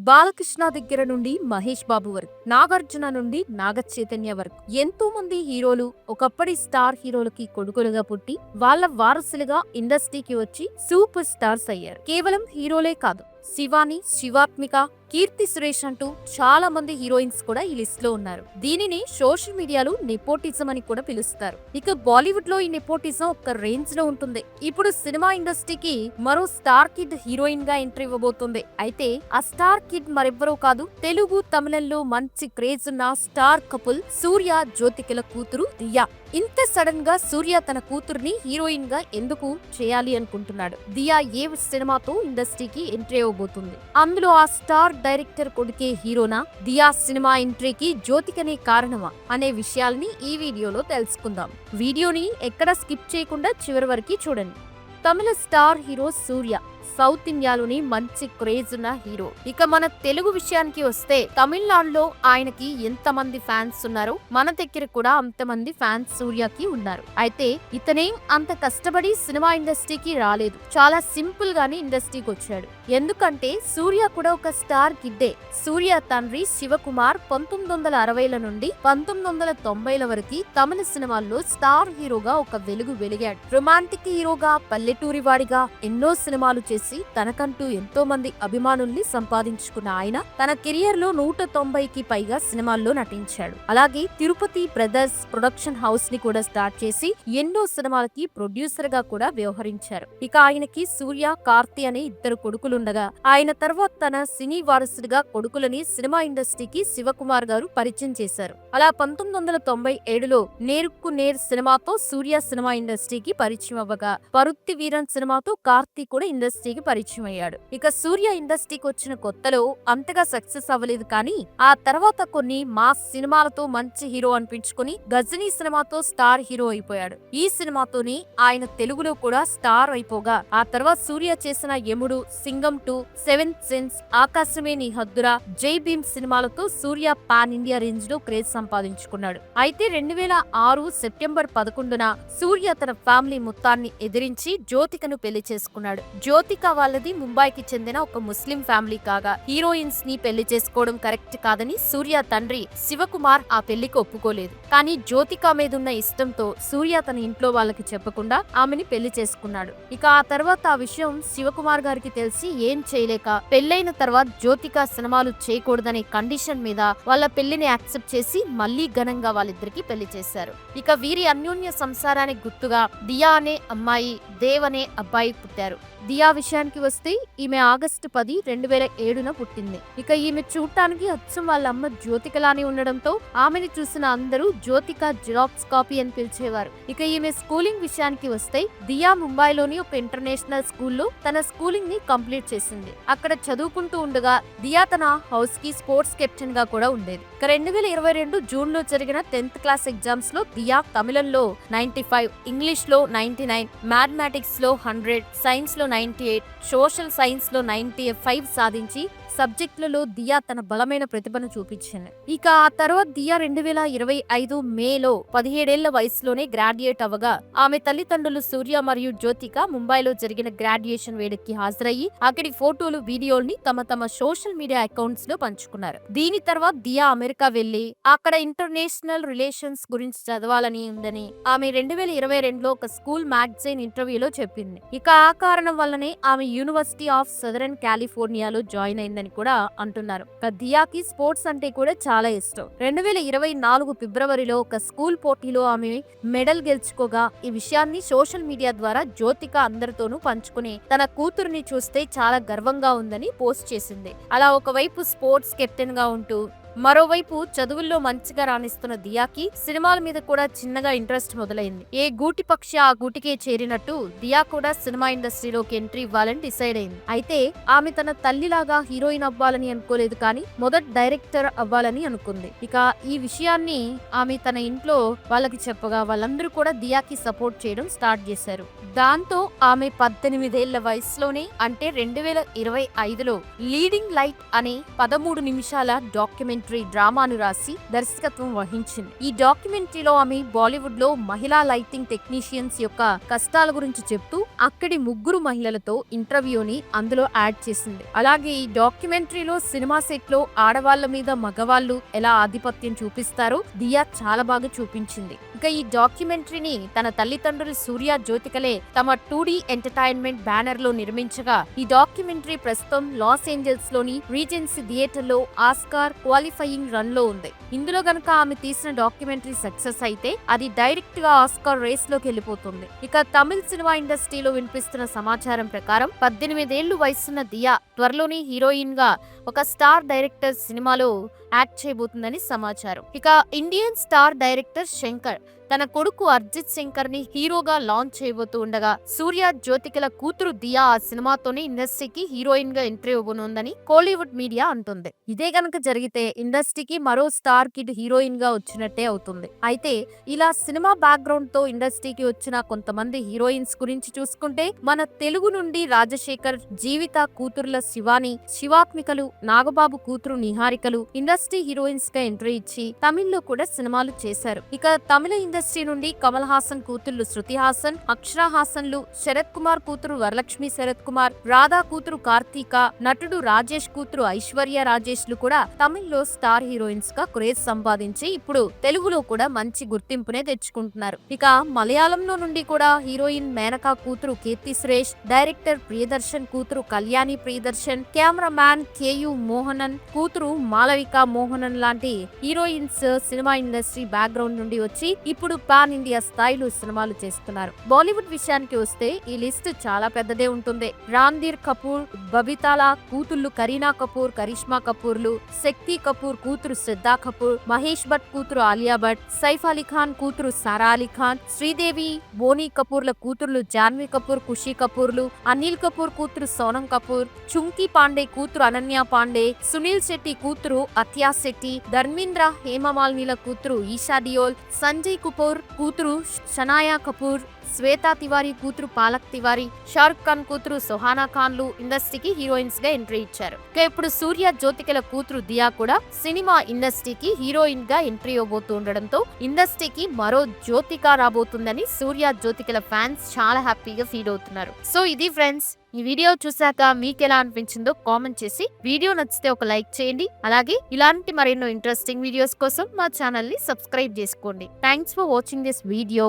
బాలకృష్ణ దగ్గర నుండి మహేష్ బాబు వరకు నాగార్జున నుండి నాగ చైతన్య వరకు ఎంతో మంది హీరోలు ఒకప్పటి స్టార్ హీరోలకి కొడుకులుగా పుట్టి వాళ్ళ వారసులుగా ఇండస్ట్రీకి వచ్చి సూపర్ స్టార్స్ అయ్యారు. కేవలం హీరోలే కాదు శివాని శివాత్మిక కీర్తి సురేష్ అంటూ చాలా మంది హీరోయిన్స్ కూడా ఈ లిస్ట్లో ఉన్నారు. దీనిని సోషల్ మీడియాలో నెపోటిజం అని కూడా పిలుస్తారు. ఇక బాలీవుడ్లో ఈ నెపోటిజం ఒక రేంజ్లో ఉంటుంది. ఇప్పుడు సినిమా ఇండస్ట్రీకి మరో స్టార్ కిడ్ హీరోయిన్గా ఎంట్రీ ఇవ్వబోతుంది. అయితే ఆ స్టార్ కిడ్ మరెవ్వరూ కాదు తెలుగు తమిళంలో మంచి క్రేజ్ ఉన్న స్టార్ కపుల్ సూర్య జ్యోతికల కూతురు దియా. ఇంత సడన్గా సూర్య తన కూతుర్ని హీరోయిన్గా ఎందుకు చేయాలి అనుకుంటున్నాడు? దియా ఏ సినిమాతో ఇండస్ట్రీకి ఎంట్రీ అవ్వబోతుంది అందులో ఆ స్టార్ డైరెక్టర్ కొడుకే హీరోనా దియా సినిమా ఎంట్రీకి జ్యోతికనే కారణమా అనే విషయాల్ని ఈ వీడియోలో తెలుసుకుందాం. వీడియోని ఎక్కడ స్కిప్ చేయకుండా చివరి వరకు చూడండి. Tamil star hero Suriya south ఇండియాలోని మంచి క్రేజ్ ఉన్న హీరో. ఇక మన తెలుగు విషయానికి వస్తే తమిళనాడులో ఆయనకి ఎంతమంది ఫ్యాన్స్ ఉన్నారో మన దగ్గర కూడా అంతమంది ఫ్యాన్స్ సూర్యకి ఉన్నారు. అయితే ఇతనేం అంత కష్టపడి సినిమా ఇండస్ట్రీకి రాలేదు. చాలా సింపుల్ గానే ఇండస్ట్రీకి వచ్చాడు. ఎందుకంటే సూర్య కూడా ఒక స్టార్ కిడ్డే. సూర్య తండ్రి శివకుమార్ పంతొమ్మిది వందల అరవైల నుండి పంతొమ్మిది వందల తొంభైల వరకు తమిళ సినిమాల్లో స్టార్ హీరోగా ఒక వెలుగు వెలిగాడు. రొమాంటిక్ హీరోగా పల్లెటూరి వాడిగా ఎన్నో సినిమాలు చేసి తనకంటూ ఎంతో మంది అభిమానుల్ని సంపాదించుకున్న ఆయన తన కెరియర్లో నూట తొంభైకి పైగా సినిమాల్లో నటించాడు. అలాగే తిరుపతి బ్రదర్స్ ప్రొడక్షన్ హౌస్ని కూడా స్టార్ట్ చేసి ఎన్నో సినిమాలకి ప్రొడ్యూసర్గా కూడా వ్యవహరించారు. ఇక ఆయనకి సూర్య కార్తి అనే ఇద్దరు కొడుకులు కొడుకులుండగా ఆయన తర్వాత తన సినీ వారసుడిగా కొడుకులని సినిమా ఇండస్ట్రీకి శివకుమార్ గారు పరిచయం చేశారు. అలా పంతొమ్మిది వందల తొంభై ఏడులో నేరుక్కు నేర్ సినిమాతో సూర్య సినిమా ఇండస్ట్రీకి పరిచయం అవ్వగా పరుత్తి వీరన్ సినిమాతో కార్తీక్ కూడా ఇండస్ట్రీకి పరిచయం అయ్యాడు. ఇక సూర్య ఇండస్ట్రీకి వచ్చిన కొత్తలో అంతగా సక్సెస్ అవ్వలేదు కానీ ఆ తర్వాత కొన్ని మాస్ సినిమాలతో మంచి హీరో అనిపించుకుని గజనీ సినిమాతో స్టార్ హీరో అయిపోయాడు. ఈ సినిమాతోని ఆయన తెలుగులో కూడా స్టార్ అయిపోగా ఆ తర్వాత సూర్య చేసిన Yamudu Singam two seventh sense ఆకాశమే నీ హద్దురా. జై భీమ్ సినిమాలతో సూర్య పాన్ ఇండియా రేంజ్లో క్రేజ్ సంపాదించుకున్నాడు. అయితే రెండు వేల ఆరు సెప్టెంబర్ పదకొండున సూర్య తన ఫ్యామిలీ మొత్తాన్ని ఎదిరించి జ్యోతికను పెళ్ళి చేసుకున్నాడు. జ్యోతిక వాళ్ళది ముంబైకి చెందిన ఒక ముస్లిం ఫ్యామిలీ కాగా హీరోయిన్స్ని పెళ్ళి చేసుకోవడం కరెక్ట్ కాదని సూర్య తండ్రి శివకుమార్ ఆ పెళ్ళికి ఒప్పుకోలేదు. కానీ జ్యోతిక మీదున్న ఇష్టంతో సూర్య తన ఇంట్లో వాళ్ళకి చెప్పకుండా ఆమెని పెళ్ళి చేసుకున్నాడు. ఇక ఆ తర్వాత ఆ విషయం శివకుమార్ గారికి తెలిసి ఏం చేయలేక పెళ్ళైన తర్వాత జ్యోతిక సినిమాలు చేయకూడదనే కండిషన్ మీద వాళ్ళ పెళ్ళిని యాక్సెప్ట్ చేసి మళ్ళీ ఘనంగా వాళ్ళిద్దరికి పెళ్ళి చేశారు. ఇక వీరి అన్యోన్య సంసారానికి గుర్తుగా దియా అనే అమ్మాయి దేవ్ అనే అబ్బాయి పుట్టారు. దియా విషయానికి వస్తే ఈమె ఆగస్టు పది రెండు వేల ఏడున పుట్టింది. ఇక ఈమె చూడటానికి అచ్చం వాళ్ళ అమ్మ జ్యోతికలానే ఉండడంతో ఆమెను చూసిన అందరూ జ్యోతిక జిరాక్స్ కాపీ అని పిలిచేవారు. ఇక ఈమె స్కూలింగ్ విషయానికి వస్తే దియా ముంబైలోని ఒక ఇంటర్నేషనల్ స్కూల్లో తన స్కూలింగ్ని కంప్లీట్ చేసింది. అక్కడ చదువుకుంటూ ఉండగా దియా తన హౌస్కి స్పోర్ట్స్ కెప్టెన్గా కూడా ఉండేది. ఇక రెండు వేల ఇరవై రెండు జూన్లో జరిగిన టెన్త్ క్లాస్ ఎగ్జామ్స్లో దియా తమిళంలో నైన్టీ ఫైవ్ ఇంగ్లీష్లో నైన్టీ నైన్ మ్యాథమెటిక్స్లో హండ్రెడ్ సైన్స్లో నైన్టీ ఎయిట్ సోషల్ సైన్స్లో నైన్టీ ఫైవ్ సాధించి సబ్జెక్టులలో దియా తన బలమైన ప్రతిభను చూపించింది. ఇక ఆ తర్వాత దియా రెండు వేల ఇరవై ఐదు మేలో పదిహేడేళ్ళ వయసులోనే గ్రాడ్యుయేట్ అవ్వగా ఆమె తల్లిదండ్రులు సూర్య మరియు జ్యోతిక ముంబైలో జరిగిన గ్రాడ్యుయేషన్ వేడుకకి హాజరయ్యి అక్కడి ఫోటోలు వీడియోల్ని తమ తమ సోషల్ మీడియా అకౌంట్స్లో పంచుకున్నారు. దీని తర్వాత దియా అమెరికా వెళ్ళి అక్కడ ఇంటర్నేషనల్ రిలేషన్స్ గురించి చదవాలని ఉందని ఆమె రెండు వేల ఇరవై రెండులో ఒక స్కూల్ మ్యాగజైన్ ఇంటర్వ్యూలో చెప్పింది. ఇక ఆ కారణం వల్లనే ఆమె యూనివర్సిటీ ఆఫ్ సదరన్ కాలిఫోర్నియాలో జాయిన్ అయింది అయిందని కూడా అంటున్నారు. దియాకి స్పోర్ట్స్ అంటే కూడా చాలా ఇష్టం. రెండు వేల ఇరవై నాలుగు ఫిబ్రవరిలో ఒక స్కూల్ పోటీలో ఆమె మెడల్ గెలుచుకోగా ఈ విషయాన్ని సోషల్ మీడియా ద్వారా జ్యోతిక అందరితోనూ పంచుకుని తన కూతురుని చూస్తే చాలా గర్వంగా ఉందని పోస్ట్ చేసింది. అలా ఒకవైపు స్పోర్ట్స్ కెప్టెన్గా ఉంటూ మరోవైపు చదువుల్లో మంచిగా రాణిస్తున్న దియాకి సినిమాల మీద కూడా చిన్నగా ఇంట్రెస్ట్ మొదలైంది. ఏ గూటి పక్షి ఆ గూటికే చేరినట్టు దియా కూడా సినిమా ఇండస్ట్రీలోకి ఎంట్రీ ఇవ్వాలని డిసైడ్ అయింది. అయితే ఆమె తన తల్లిలాగా హీరోయిన్ అవ్వాలని అనుకోలేదు కానీ మొదట డైరెక్టర్ అవ్వాలని అనుకుంది. ఇక ఈ విషయాన్ని ఆమె తన ఇంట్లో వాళ్ళకి చెప్పగా వాళ్ళందరూ కూడా దియాకి సపోర్ట్ చేయడం స్టార్ట్ చేశారు. దాంతో ఆమె పద్దెనిమిదేళ్ళ వయసులోనే అంటే రెండు వేల ఇరవై ఐదులో లీడింగ్ లైట్ అనే పదమూడు నిమిషాల డాక్యుమెంట్ డాక్యుమెంటరీ డ్రామాను రాసి దర్శకత్వం వహించింది. ఈ డాక్యుమెంటరీలో ఆమె బాలీవుడ్లో మహిళా లైటింగ్ టెక్నీషియన్స్ యొక్క కష్టాల గురించి చెప్తూ అక్కడి ముగ్గురు మహిళలతో ఇంటర్వ్యూని అందులో యాడ్ చేసింది. అలాగే ఈ డాక్యుమెంటరీలో సినిమా సెట్లో ఆడవాళ్ళ మీద మగవాళ్ళు ఎలా ఆధిపత్యం చూపిస్తారో దియా చాలా బాగా చూపించింది. ఇక ఈ డాక్యుమెంటరీని తన తల్లిదండ్రులు సూర్య జ్యోతికలే తమ టూ ఎంటర్టైన్మెంట్ బ్యానర్లో నిర్మించగా ఈ డాక్యుమెంటరీ ప్రస్తుతం లాస్ ఏంజల్స్లోని రీజెన్సీ థియేటర్లో ఆస్కార్ క్వాలిఫైయింగ్ రన్లో ఉంది. ఇందులో గనుక ఆమె తీసిన డాక్యుమెంటరీ సక్సెస్ అయితే అది డైరెక్ట్గా ఆస్కార్ రేస్లోకి వెళ్ళిపోతుంది. ఇక తమిళ సినిమా ఇండస్ట్రీలో వినిపిస్తున్న సమాచారం ప్రకారం పద్దెనిమిదేళ్ళు వయసున్న దియా త్వరలోనే హీరోయిన్గా ఒక స్టార్ డైరెక్టర్ సినిమాలో యాక్ట్ చేయబోతుందని సమాచారం. ఇక ఇండియన్ స్టార్ డైరెక్టర్ శంకర్ తన కొడుకు అర్జిత్ శంకర్ని హీరోగా లాంచ్ చేయబోతూ ఉండగా సూర్య జ్యోతికల కూతురు దియా ఆ సినిమాతోనే ఇండస్ట్రీకి హీరోయిన్గా ఎంట్రీ ఇవ్వనుందని కోలీవుడ్ మీడియా అంటుంది. ఇదే కనుక జరిగితే ఇండస్ట్రీకి మరో స్టార్ కిడ్ హీరోయిన్గా వచ్చినట్టే అవుతుంది. అయితే ఇలా సినిమా బ్యాక్గ్రౌండ్తో ఇండస్ట్రీకి వచ్చిన కొంతమంది హీరోయిన్స్ గురించి చూసుకుంటే మన తెలుగు నుండి రాజశేఖర్ జీవిత కూతురుల శివాని శివాత్మికలు నాగబాబు కూతురు నిహారికలు ఇండస్ట్రీ హీరోయిన్స్గా ఎంట్రీ ఇచ్చి తమిళ్ళో కూడా సినిమాలు చేశారు. ఇక తమిళ ఇండస్ట్రీ నుండి కమల్ హాసన్ కూతుళ్ళు శృతి హాసన్ అక్షరా హాసన్లు శరత్ కుమార్ కూతురు వరలక్ష్మి శరత్ కుమార్ రాధా కూతురు కార్తీక నటుడు రాజేష్ కూతురు ఐశ్వర్య రాజేష్లు కూడా తమిళ్ళో స్టార్ హీరోయిన్స్గా క్రేజ్ సంపాదించి ఇప్పుడు తెలుగులో కూడా మంచి గుర్తింపునే తెచ్చుకుంటున్నారు. ఇక మలయాళంలో నుండి కూడా హీరోయిన్ మేనకా కూతురు కీర్తి సురేష్ డైరెక్టర్ ప్రియదర్శన్ కూతురు Kalyani Priyadarshan cameraman K U Mohanan కూతురు మాలవిక మోహనన్ లాంటి హీరోయిన్స్ సినిమా ఇండస్ట్రీ బ్యాక్గ్రౌండ్ నుండి వచ్చి ఇప్పుడు పాన్ ఇండియా స్థాయిలో సినిమాలు చేస్తున్నారు. బాలీవుడ్ విషయానికి వస్తే ఈ లిస్ట్ చాలా పెద్దదే ఉంటుంది. రాంధీర్ కపూర్ బబితాల కూతుళ్ళు కరీనా కపూర్ కరిష్మా కపూర్లు శక్తి కపూర్ కూతురు శ్రద్ధా కపూర్ మహేష్ భట్ కూతురు ఆలియా భట్ సైఫ్ అలీ ఖాన్ కూతురు సారా అలీ ఖాన్ శ్రీదేవి బోనీ కపూర్ల కూతుర్లు జాన్వీ కపూర్ ఖుషీ కపూర్లు అనిల్ కపూర్ కూతురు సోనం కపూర్ చుంకీ పాండే కూతురు అనన్య పాండే సునీల్ శెట్టి కూతురు అత్యా శెట్టి ధర్మేంద్ర హేమమాలినిల కూతురు ఈషా డియోల్ సంజయ్ కపూర్ కూతురు షనాయా కపూర్ శ్వేతా తివారీ కూతురు పాలక్ తివారీ షారుఖ్ ఖాన్ కూతురు సుహానా ఖాన్లు ఇండస్ట్రీకి హీరోయిన్స్గా ఎంట్రీ ఇచ్చారు. ఇక ఇప్పుడు సూర్య జ్యోతికల కూతురు దియా కూడా సినిమా ఇండస్ట్రీకి హీరోయిన్గా ఎంట్రీ ఇవ్వబోతూ ఉండడంతో ఇండస్ట్రీకి మరో జ్యోతిక రాబోతుందని సూర్య జ్యోతికల ఫ్యాన్స్ చాలా హ్యాపీగా ఫీల్ అవుతున్నారు. సో ఇది ఫ్రెండ్స్ ఈ వీడియో చూసాక మీకు ఎలా అనిపించిందో కామెంట్ చేసి వీడియో నచ్చితే ఒక లైక్ చేయండి. అలాగే ఇలాంటి మరెన్నో ఇంట్రెస్టింగ్ వీడియోస్ కోసం మా ఛానల్ని సబ్స్క్రైబ్ చేసుకోండి. Thanks for watching this video.